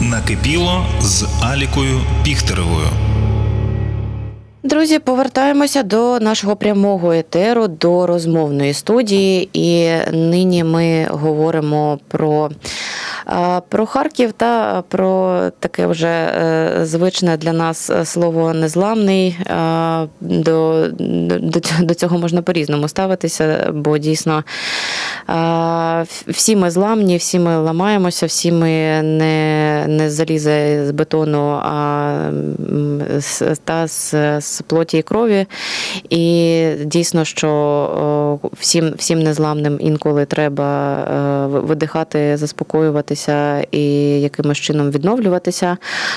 Накипіло з Алікою Піхтеревою. Друзі, повертаємося до нашого прямого етеру, до розмовної студії. І нині ми говоримо про, про Харків та про таке вже е, звичне для нас слово незламний. До, до, цього можна по-різному ставитися, бо дійсно всі ми зламні, всі ми ламаємося, всі ми не, не з заліза з бетону, а та з, з плоті і крові. І дійсно, що всім, всім незламним інколи треба е, ви- заспокоюватися і якимось чином відновлюватися.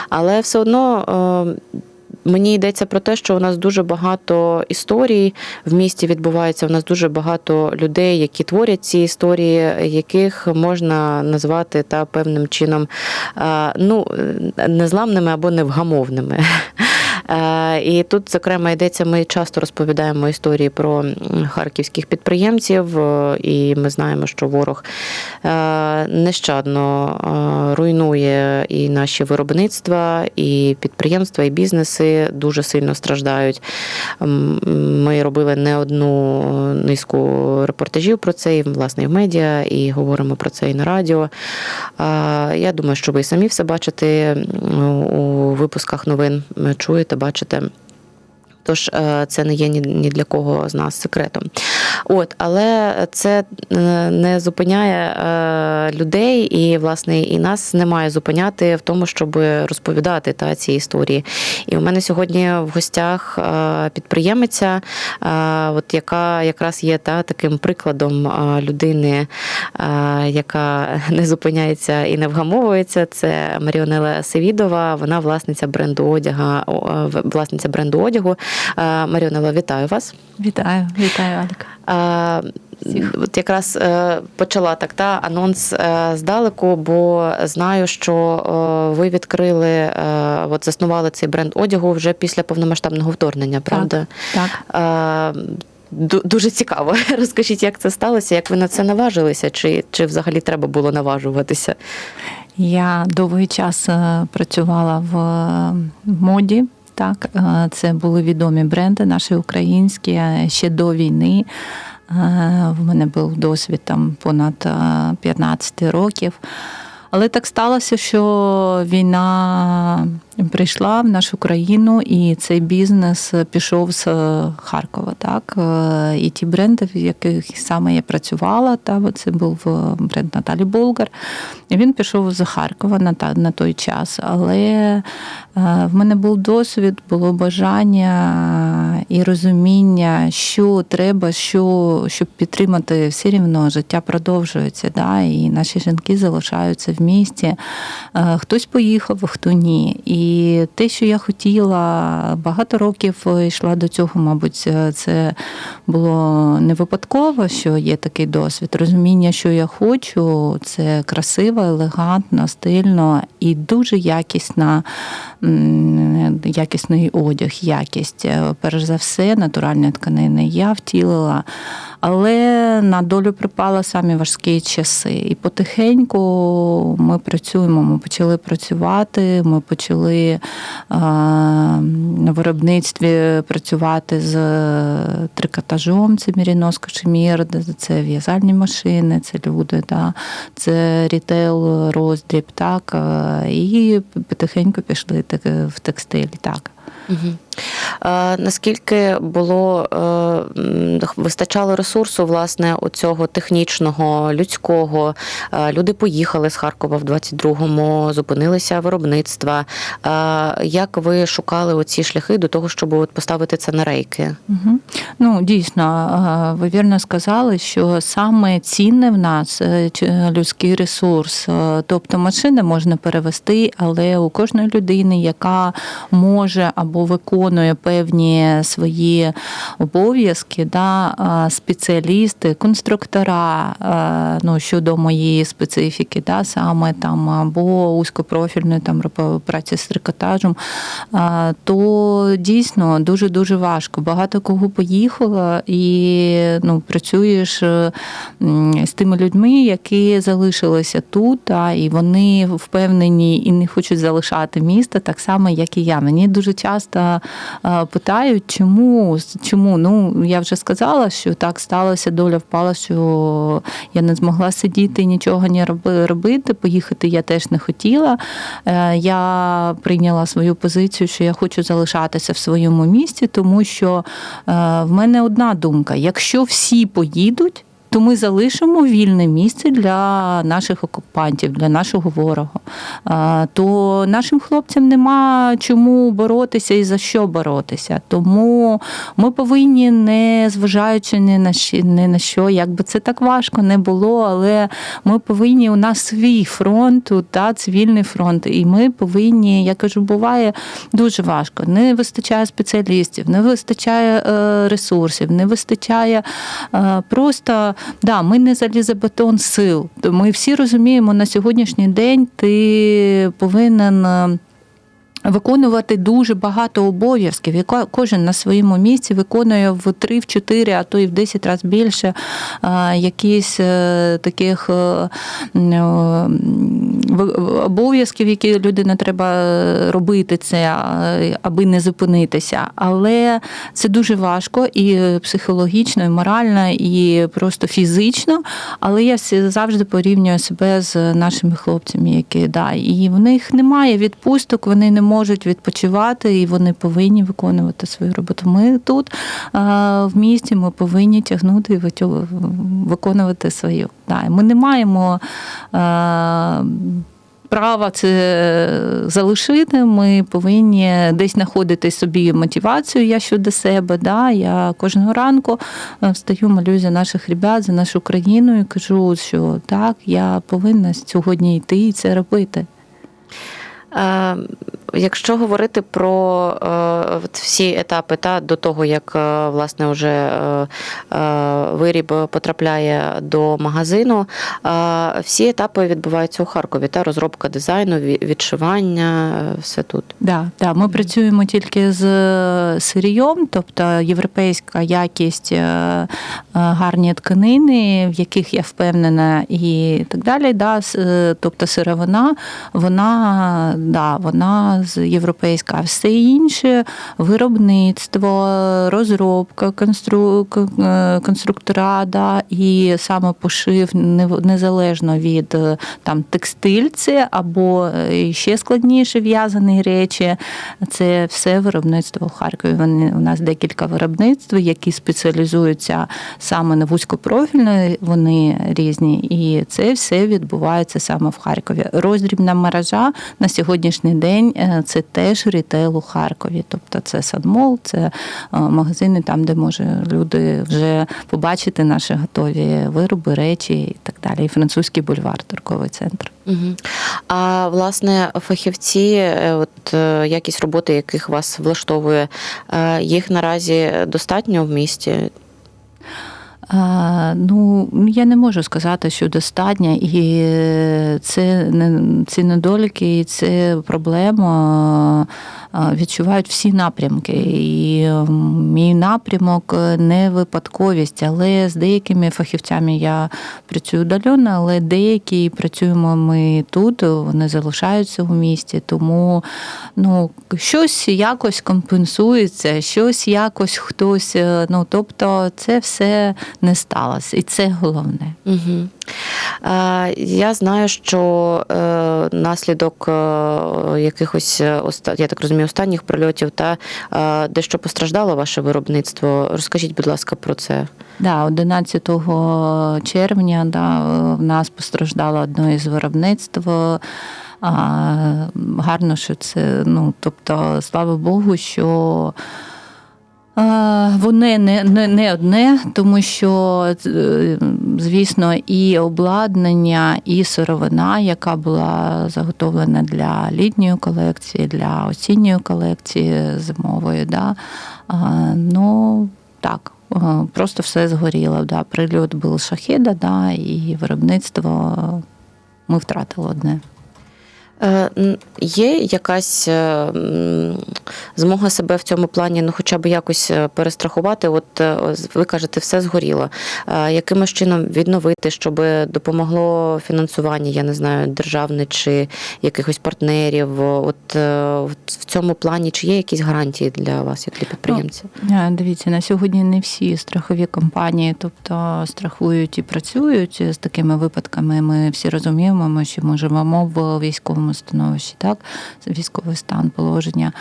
Але все одно. е, Мені йдеться про те, що у нас дуже багато історій в місті відбувається. У нас дуже багато людей, які творять ці історії, яких можна назвати та певним чином е, ну, незламними або невгамовними. Е, І тут, зокрема, йдеться, ми часто розповідаємо історії про харківських підприємців, е, і ми знаємо, що ворог е, нещадно руйнує і наші виробництва, і підприємства, і бізнеси дуже сильно страждають. Ми робили не одну низку репортажів про це, і власне і в медіа, і говоримо про це і на радіо. Я думаю, що ви самі все бачите у випусках новин, е, бачите. Тож е, це не є ні, для кого з нас секретом. От, але це е, не зупиняє е, людей, і власне і нас не має зупиняти в тому, щоб розповідати та ці історії. І у мене сьогодні в гостях підприємиця, от яка якраз є та таким прикладом людини, яка не зупиняється і не вгамовується. Це Маріонела Севідова. Вона власниця бренду одяга, власниця бренду одягу. Е, Маріонела, вітаю вас. Вітаю, вітаю, Аліка. А, От якраз е, почала так та анонс е, здалеку, бо знаю, що е, ви відкрили, е, от заснували цей бренд одягу вже після повномасштабного вторгнення, правда? Так. Е, ду- Дуже цікаво. Розкажіть, як це сталося, як ви на це наважилися, чи, чи взагалі треба було наважуватися? Я довгий час е, працювала в е, моді. Так, е, це були відомі бренди, наші українські е, ще до війни. Е, В мене був досвід там понад е, 15 років. Але так сталося, що війна прийшла в нашу країну, і цей бізнес пішов з Харкова. Так? Е, І ті бренди, в яких саме я працювала, та, це був е, бренд Наталі Болгар. Він пішов з Харкова на, та- на той час. Але е, в мене був досвід, було бажання і розуміння, що треба, що, щоб підтримати все рівно життя продовжується. Да? І наші жінки залишаються в місті. Хтось поїхав, хто ні. І те, що я хотіла, багато років йшла до цього, мабуть, це було не випадково, що є такий досвід. Розуміння, що я хочу, це красиво, елегантно, стильно і дуже якісна, якісний одяг, якість. Е, Перш за все, натуральні тканини я втілила. Але на долю припали самі важкі часи. І потихеньку ми працюємо. Ми почали працювати, ми почали е, на виробництві працювати з трикотажом, це Мірінос Кашемір, це в'язальні машини, це люди, да, це рітейл, роздріб, так. е, І потихеньку пішли так, в текстиль. так. Угу. Е, наскільки було е, вистачало ресурсу, власне, у цього технічного, людського? Е, люди поїхали з Харкова в 22-му, зупинилися виробництва. Як ви шукали оці шляхи до того, щоб от поставити це на рейки? Угу. Ну, дійсно, ви вірно сказали, що саме цінне в нас людський ресурс. Тобто машини можна перевести, але у кожної людини, яка може або виконує певні свої обов'язки, да, спеціалісти, конструктора, ну, щодо моєї специфіки, да, саме там або узькопрофільної там праці з трикотажем, то дійсно дуже дуже важко. Багато кого поїхало і ну, працюєш е, з тими людьми, які залишилися тут, та, і вони впевнені і не хочуть залишати місто, так само, як і я. Мені дуже часто питають, чому, чому? Ну, я вже сказала, що так сталося, доля впала, що я не змогла сидіти нічого не робити. Поїхати я теж не хотіла. Е, Я прийняла свою позицію, що я хочу залишатися в своєму місті, тому що е, в мене одна думка: якщо всі поїдуть. То ми залишимо вільне місце для наших окупантів, для нашого ворога. То нашим хлопцям нема чому боротися і за що боротися. Тому ми повинні, не зважаючи ні на що, ні на що, як це так важко не було, але ми повинні, у нас свій фронт, та, цивільний фронт, і ми повинні, я кажу, буває дуже важко. Не вистачає спеціалістів, не вистачає е, ресурсів, не вистачає е, просто, да, ми не залізобетон сил. Ми всі розуміємо, на сьогоднішній день ти повинен. Виконувати дуже багато обов'язків, і кожен на своєму місці виконує в 3, в 4, а то і в 10 разів більше якісь е, таких е, е, обов'язків, які людина треба робити це, аби не зупинитися. Але це дуже важко і психологічно, і морально, і просто фізично. Але я завжди порівнюю себе з нашими хлопцями, які да, і в них немає відпусток, вони не можуть відпочивати, і вони повинні виконувати свою роботу. Ми тут в місті ми повинні тягнути і виконувати свою. Ми не маємо. Права це залишити. Ми повинні десь знаходити собі мотивацію. Я щодо себе. Да? Я кожного ранку е, встаю, молюсь за наших ребят, за нашу країну і кажу, що так, я повинна сьогодні йти і це робити. Е, Якщо говорити про е, всі етапи та до того, як е, власне вже виріб потрапляє до магазину, всі етапи відбуваються у Харкові. Та розробка дизайну, ві- відшивання, все тут. Да, да, ми працюємо тільки з сирієм, тобто європейська якість, гарні тканини, в яких я впевнена, і так далі. Да, тобто сировина, вона, да, вона з європейська, а все інше виробництво, розробка, констру, е, конструктора, да, і саме пошив незалежно від е, там текстиль це або е, ще складніше в'язані речі. Це все виробництво в Харкові. Вони у нас декілька виробництв, які спеціалізуються саме на вузькопрофільної, вони різні, і це все відбувається саме в Харкові. Роздрібна мережа на сьогоднішній день е, це теж рітейл у Харкові. Тобто це санмол, це е, магазини там, де може люди вже побачити наші готові вироби, речі і так далі. І французький бульвар, торговий центр. Угу. А власне, фахівці, е, от якість роботи, яких вас влаштовує, їх наразі достатньо в місті. Ну, я не можу сказати, що достатньо, і це не ці недоліки, і це проблема відчувають всі напрямки. І мій напрямок не випадковість, але з деякими фахівцями я працюю удалено, але деякі працюємо ми тут, вони залишаються у місті, тому ну, щось якось компенсується, щось якось хтось. е, Ну, тобто, це все не сталося, і це головне. Угу. Я знаю, що е, наслідок е, якихось е, я так розумію, останніх прильотів та дещо постраждало ваше виробництво. Розкажіть, будь ласка, про це. Да, 11 червня да, в нас постраждало одне із виробництв. А, гарно, що це, ну, тобто, слава Богу, що Вони не, не, не одне, тому що, е, звісно, і обладнання, і сировина, яка була заготовлена для літньої колекції, для осінньої колекції зимової. Да. Ну, так, е, просто все згоріло. Да. Прильот був шахіда, да, і виробництво ми втратили одне. Е, Є якась е, змога себе в цьому плані, ну хоча б якось е, перестрахувати? От ви кажете, все згоріло. Якимось чином відновити, щоб допомогло фінансування, я не знаю, державне чи якихось партнерів? От в цьому плані чи є якісь гарантії для вас, як для підприємця? Е, Дивіться, на сьогодні не всі страхові компанії, тобто страхують і працюють з такими випадками. Ми всі розуміємо, що ми живемо в військовому становищі, так військовий стан положення.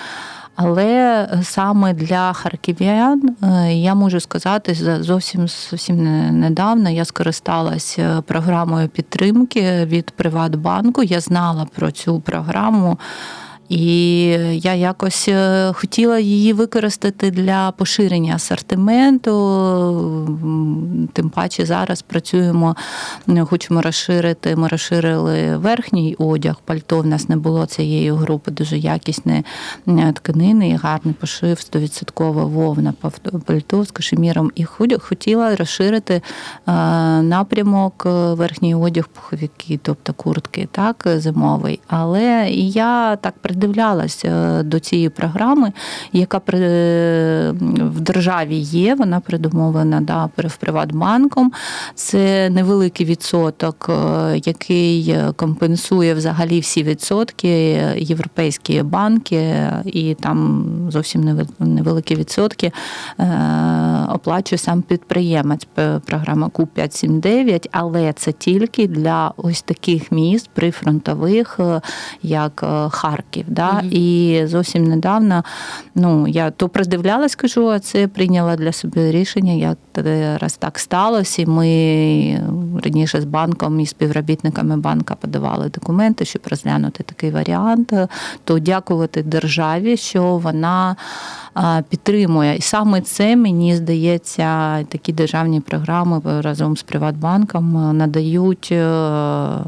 Але саме для харків'ян е, я можу сказати, за- зовсім зовсім не- недавно я скористалась е, програмою підтримки від Приватбанку. Я знала про цю програму. І я якось е, хотіла її використати для поширення асортименту. Тим паче зараз працюємо, е, хочемо розширити. Ми розширили верхній одяг, пальто. В нас не було цієї групи, дуже якісні е, тканини і гарний пошив, 100% вовна пальто з кашеміром. І хотіла розширити напрямок верхній одяг, пуховики, тобто куртки, так, зимовий. Але я так придивлялася е, до цієї програми, яка при, в державі є, вона придумовлена да, Приватбанком. Це невеликий відсоток, е, який компенсує взагалі всі відсотки європейські банки, і там зовсім невел- невеликі відсотки е, оплачує сам підприємець. Програма Ку 579 але це тільки для ось таких міст прифронтових, е, як е, Харків. Да? Мгм. І зовсім недавно ну, я то придивлялась, кажу, а це прийняла для себе рішення, як раз так сталося. І ми раніше з банком і співробітниками банка подавали документи, щоб розглянути такий варіант. То дякувати державі, що вона підтримує. І саме це мені здається, такі державні програми разом з Приватбанком надають е,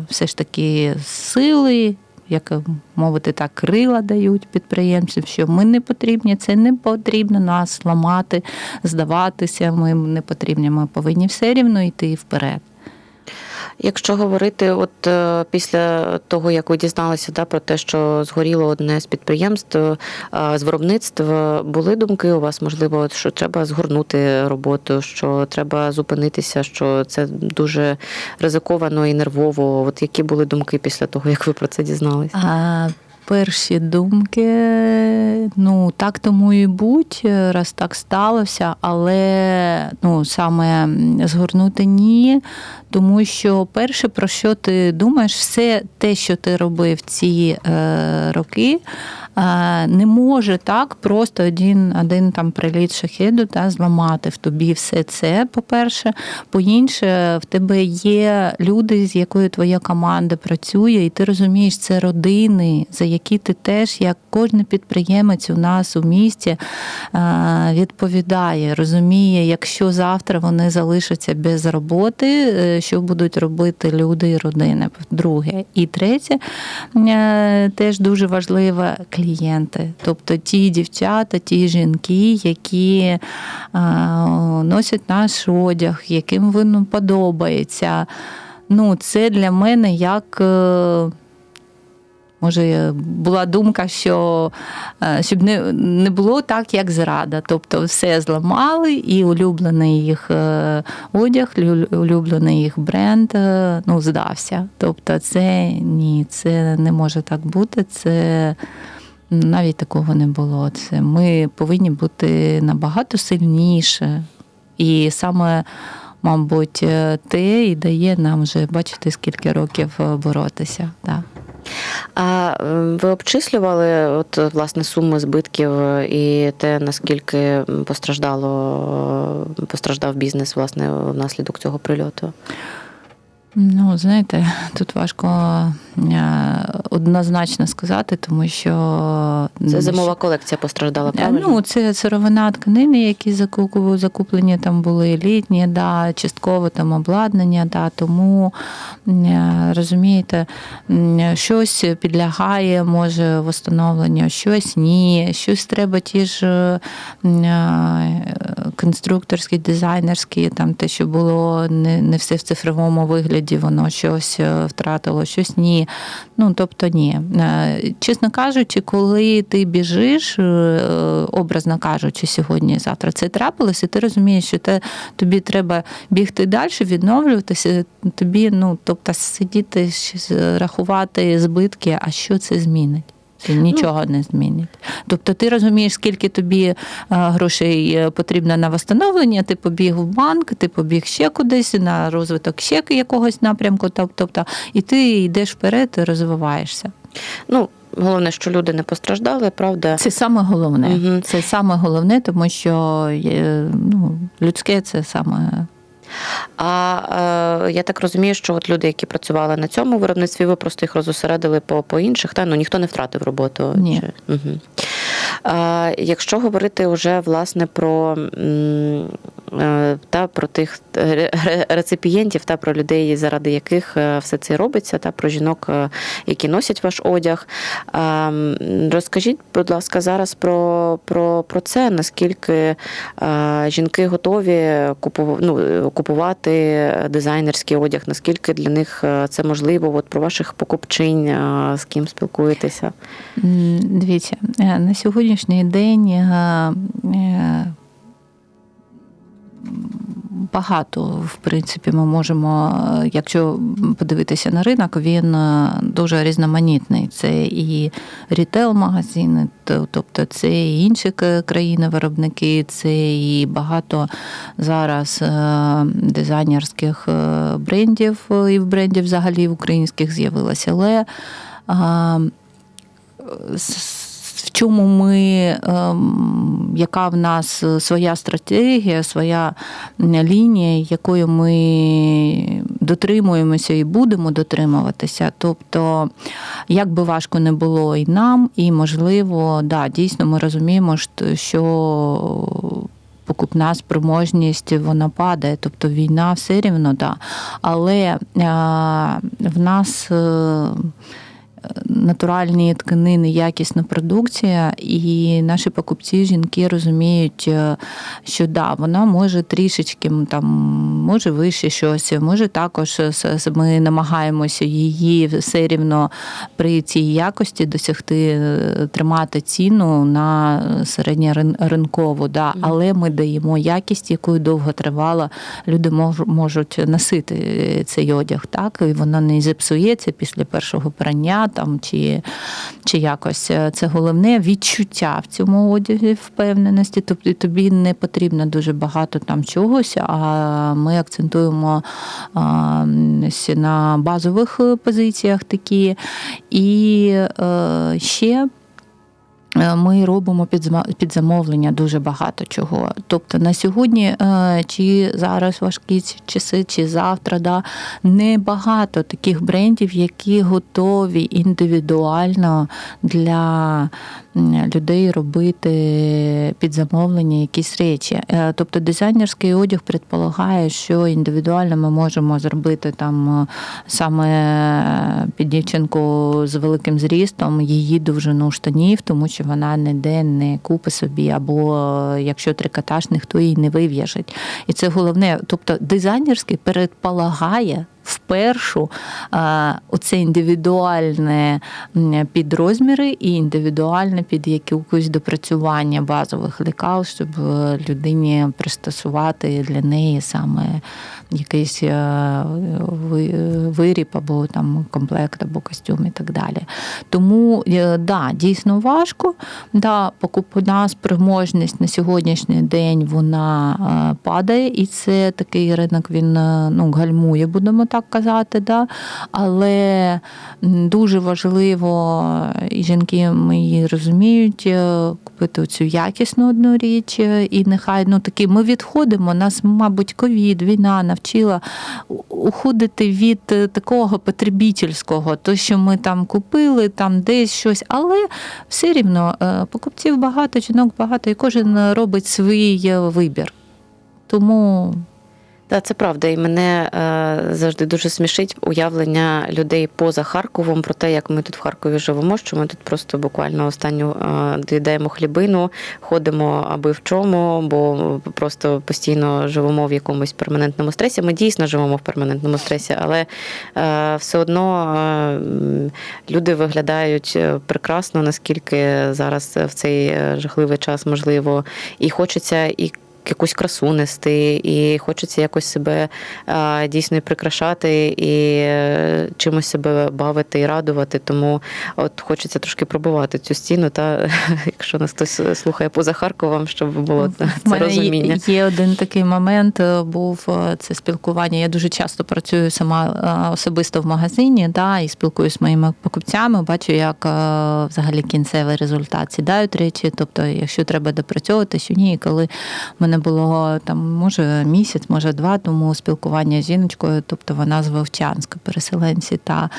все ж таки сили. Як мовити так, крила дають підприємцям, що ми не потрібні, це не потрібно нас ламати, здаватися. Ми не потрібні. Ми повинні все рівно йти вперед. Якщо говорити, от е, після того, як ви дізналися да, про те, що згоріло одне з підприємств е, з виробництв, були думки у вас, можливо, що треба згорнути роботу, що треба зупинитися, що це дуже ризиковано і нервово. От які були думки після того, як ви про це дізналися? Перші думки, ну так тому і будь, раз так сталося, але ну саме згорнути ні. Тому що перше, про що ти думаєш, все те, що ти робив ці е, роки, е, не може так просто один, один там приліт шахеду та зламати в тобі все це. По-перше, по-інше, в тебе є люди, з якою твоя команда працює, і ти розумієш, це родини, за які ти теж, як кожен підприємець у нас у місті, е, відповідає, розуміє, якщо завтра вони залишаться без роботи, е, що будуть робити люди і родини. Друге. І третє, е, теж дуже важливо клієнти, тобто ті дівчата, ті жінки, які носять наш одяг, яким він подобається. Ну, це для мене як. Може, була думка, що е, щоб не, не було так, як зрада. Тобто все зламали, і улюблений їх е, одяг, улюблений їх бренд е, ну, здався. Тобто, це ні, це не може так бути. Це навіть такого не було. Це ми повинні бути набагато сильніше. І саме, мабуть, е, те і дає нам вже бачити, скільки років е, боротися. Да. А е, ви обчислювали от власне суми збитків і те, наскільки постраждало постраждав бізнес власне внаслідок цього прильоту? Ну, знаєте, тут важко е, однозначно сказати, тому що Це зимова колекція постраждала, правильно? Ну, це сировина тканини, які закуплені там були літні, да, частково там обладнання, да, тому е, розумієте, щось підлягає, може, встановленню, щось ні, щось треба ті ж м, конструкторські, дизайнерські, там те, що було не, не все в цифровому вигляді, воно щось е, втратило, щось ні. Ну, тобто ні. Е, Чесно кажучи, коли ти біжиш, е, образно кажучи, сьогодні, завтра це трапилось, і ти розумієш, що те, тобі треба бігти далі, відновлюватися. Тобі, ну, тобто, сидіти, рахувати збитки, а що це змінить? Це нічого не змінить. Тобто ти розумієш, скільки тобі е, грошей е, потрібно на восстановлення, ти побіг в банк, ти побіг ще кудись на розвиток ще якогось напрямку, тоб- тобто, і ти йдеш вперед і розвиваєшся. Ну, головне, що люди не постраждали, правда. Це саме головне. Мгм. Це саме головне, тому що ну, людське це саме. А е, я так розумію, що от люди, які працювали на цьому виробництві, ви просто їх розосередили по, по інших, та ну ніхто не втратив роботу. Ні. Чи... Угу. Е, якщо говорити вже власне про, м, та, про тих ре- ре- реципієнтів та про людей, заради яких е, все це робиться, та про жінок, е, які носять ваш одяг. Розкажіть, будь ласка, зараз про, про, про це, наскільки е, жінки готові ну, е, купувати дизайнерський одяг, наскільки для них е, це можливо, от про ваших покупчинь, е, з ким спілкуєтеся. Дивіться, е, на сьогоднішній день е, е, багато, в принципі, ми можемо, е, якщо подивитися на ринок, він е, дуже різноманітний. Це і рітейл-магазини, тобто це і інші країни-виробники, це і багато зараз е, дизайнерських брендів, і брендів взагалі українських з'явилося. Але в чому ми, ем, яка в нас своя стратегія, своя лінія, якою ми дотримуємося і будемо дотримуватися. Тобто, як би важко не було і нам, і можливо, да, дійсно ми розуміємо, що-. Покупна спроможність вона падає, тобто війна все рівно, да. Але а, в нас е, натуральні тканини, якісна продукція, і наші покупці, жінки розуміють, е, що да, вона може трішечки там, може вище щось, може також ми намагаємося її все рівно при цій якості досягти, е, тримати ціну на середньоринкову, да, але ми даємо якість, якою довго тривала, люди мож- можуть носити е, цей одяг, так, і вона не зіпсується після першого прання там, чи, чи якось. Е, Це головне відчуття в цьому одязі, впевненості. Тобто тобі не потрібно дуже багато там чогось, а ми акцентуємо на базових позиціях такі. І е, ще. Е, Ми робимо під замовлення дуже багато чого. Тобто на сьогодні, е, чи зараз важкі часи, чи завтра, да, небагато таких брендів, які готові індивідуально для людей робити під замовлення якісь речі. Е, Тобто дизайнерський одяг предполагає, що індивідуально ми можемо зробити там саме під дівчинку з великим зрістом її довжину штанів, тому що вона ніде не купи собі, або е, якщо трикотаж, ніхто її не вив'яжить. І це головне. Тобто дизайнерський передполагає впершу оце індивідуальне м, під розміри і індивідуальне під якесь допрацювання базових лекал, щоб е, людині пристосувати для неї саме якийсь е, виріб або там комплект, або костюм і так далі. Тому е, да, дійсно важко. Да, покупна спроможність на сьогоднішній день вона е, падає, і це такий ринок він е, ну, гальмує, будемо так так казати. Да? Але дуже важливо, і жінки мої розуміють, е, купити цю якісну одну річ, е, і нехай ну такі ми відходимо. Нас, мабуть, ковід, війна навчила уходити від е, такого потребітельського, то що ми там купили, там десь щось, але все рівно покупців багато, жінок багато, і кожен робить свій вибір. Тому Так, це правда, і мене е, завжди дуже смішить уявлення людей поза Харковом про те, як ми тут в Харкові живемо, що ми тут просто буквально останню е, доїдаємо хлібину, ходимо аби в чому, бо просто постійно живемо в якомусь перманентному стресі. Ми дійсно живемо в перманентному стресі, але е, все одно е, люди виглядають е, прекрасно, наскільки зараз в цей е, жахливий час можливо, і хочеться і якусь красу нести, і хочеться якось себе дійсно прикрашати, і е, чимось себе бавити і радувати. Тому от хочеться трошки пробувати цю стіну, та якщо нас хтось слухає поза Харковом, щоб було В це мене розуміння. Є один такий момент, е, був е, це спілкування. Я дуже часто працюю сама е, особисто в магазині, да, і спілкуюся з моїми покупцями. Бачу, як е, взагалі кінцевий результат сідають речі. Тобто, якщо треба допрацьовувати, що ні, коли в мене було там, може, місяць, може два тому спілкування з жіночкою, тобто вона з Вовчанська, переселенці. Та,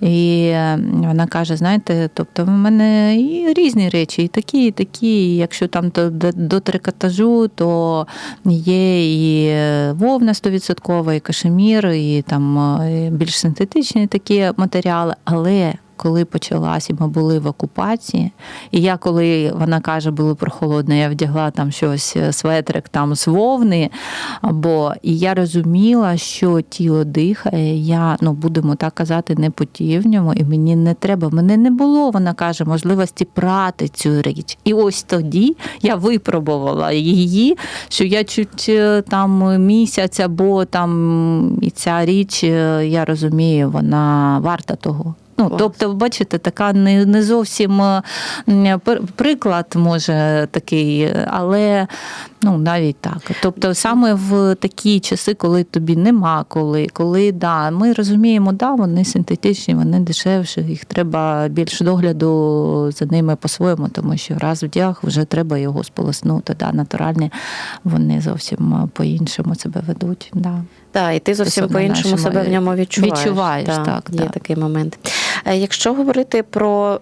і вона каже: знаєте, тобто в мене і різні речі, і такі, і такі. І якщо там до, до трикотажу, то є і вовна 100%, і кашемір, і там е, більш синтетичні такі матеріали, але. Коли почалась, і ми були в окупації, і я, коли вона каже, було прохолодно, я вдягла там щось, е, светрик там з вовни, або і я розуміла, що тіло дихає, я ну будемо так казати, не потію ньому, і мені не треба. Мене не було, вона каже, можливості прати цю річ. І ось тоді я випробувала її, що я чуть е, там місяць або там і ця річ, е, я розумію, вона варта того. Ну, тобто, бачите, така не, не зовсім е, приклад може такий, але ну навіть так. Тобто, саме в такі часи, коли тобі нема коли, коли да, ми розуміємо, да, вони синтетичні, вони дешевші, їх треба більше догляду за ними по-своєму, тому що раз вдяг вже треба його сполоснути. Да, натуральні вони зовсім е, по-іншому себе ведуть. Да. Так, і ти зовсім по-іншому себе в ньому відчуваєш. відчуваєш, Та, так, Є так. такий момент. Е, Якщо говорити про е,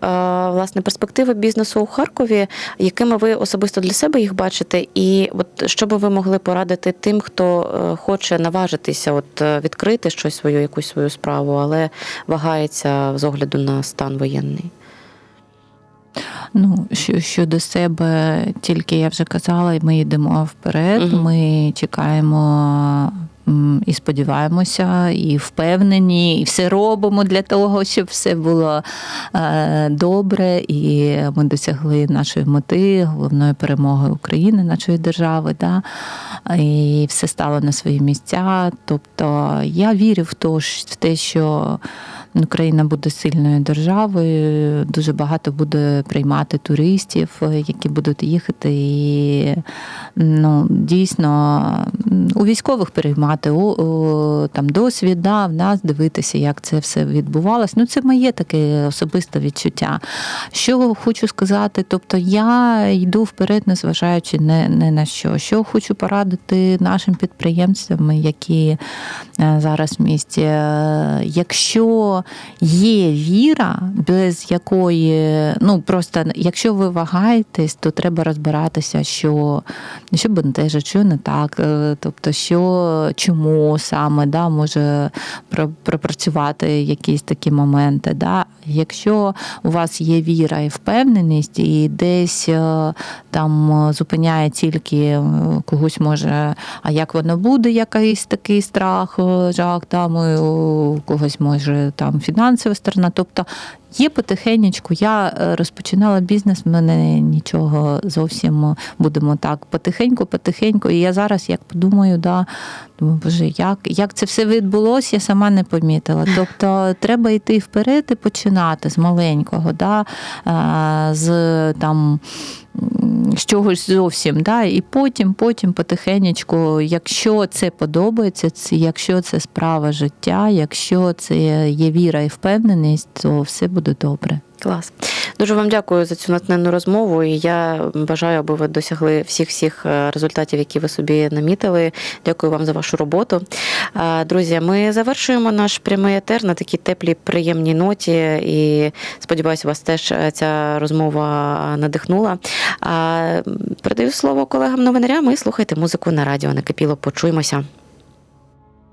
власне перспективи бізнесу у Харкові, якими ви особисто для себе їх бачите, і от що би ви могли порадити тим, хто е, хоче наважитися, от е, відкрити щось свою, якусь свою справу, але вагається з огляду на стан воєнний? Ну, що, щодо себе, тільки я вже казала, ми йдемо вперед. Мгм. Ми чекаємо і сподіваємося, і впевнені, і все робимо для того, щоб все було е, добре, і ми досягли нашої мети, головної перемоги України, нашої держави. Да? І все стало на свої місця. Тобто я вірю в те, що Україна буде сильною державою, дуже багато буде приймати туристів, які будуть їхати і ну, дійсно у військових переймати о, о, там досвід, да, в нас дивитися, як це все відбувалось. Ну, це моє таке особисте відчуття. Що хочу сказати, тобто я йду вперед, незважаючи не, не на що. Що хочу порадити нашим підприємцям, які е, зараз в місті, Е, є віра, без якої, ну просто якщо ви вагаєтесь, то треба розбиратися, що, що бентежить, що не так, е, тобто, що чому саме да, може пропрацювати якісь такі моменти. Да. Якщо у вас є віра і впевненість, і десь е, там зупиняє тільки е, когось може, а як воно буде, якийсь такий страх, жах, там у когось може там фінансова сторона. Тобто Є потихенечку. Я е, розпочинала бізнес, в мене нічого зовсім будемо так потихеньку, потихеньку. І я зараз як подумаю, да, думаю, боже, як, як це все відбулося, я сама не помітила. Тобто треба йти вперед і починати з маленького, да, е, з там. З чогось зовсім, да, і потім, потім потихенечку, якщо це подобається, якщо це справа життя, якщо це є віра і впевненість, то все буде добре. Клас. Дуже вам дякую за цю натхненну розмову. І я бажаю, аби ви досягли всіх всіх е, результатів, які ви собі намітили. Дякую вам за вашу роботу. Е, Друзі, ми завершуємо наш прямий етер на такій теплій, приємній ноті. І сподіваюся, вас теж е, ця розмова надихнула. Передаю слово колегам новинарям і слухайте музику на радіо Накипіло. Почуємося.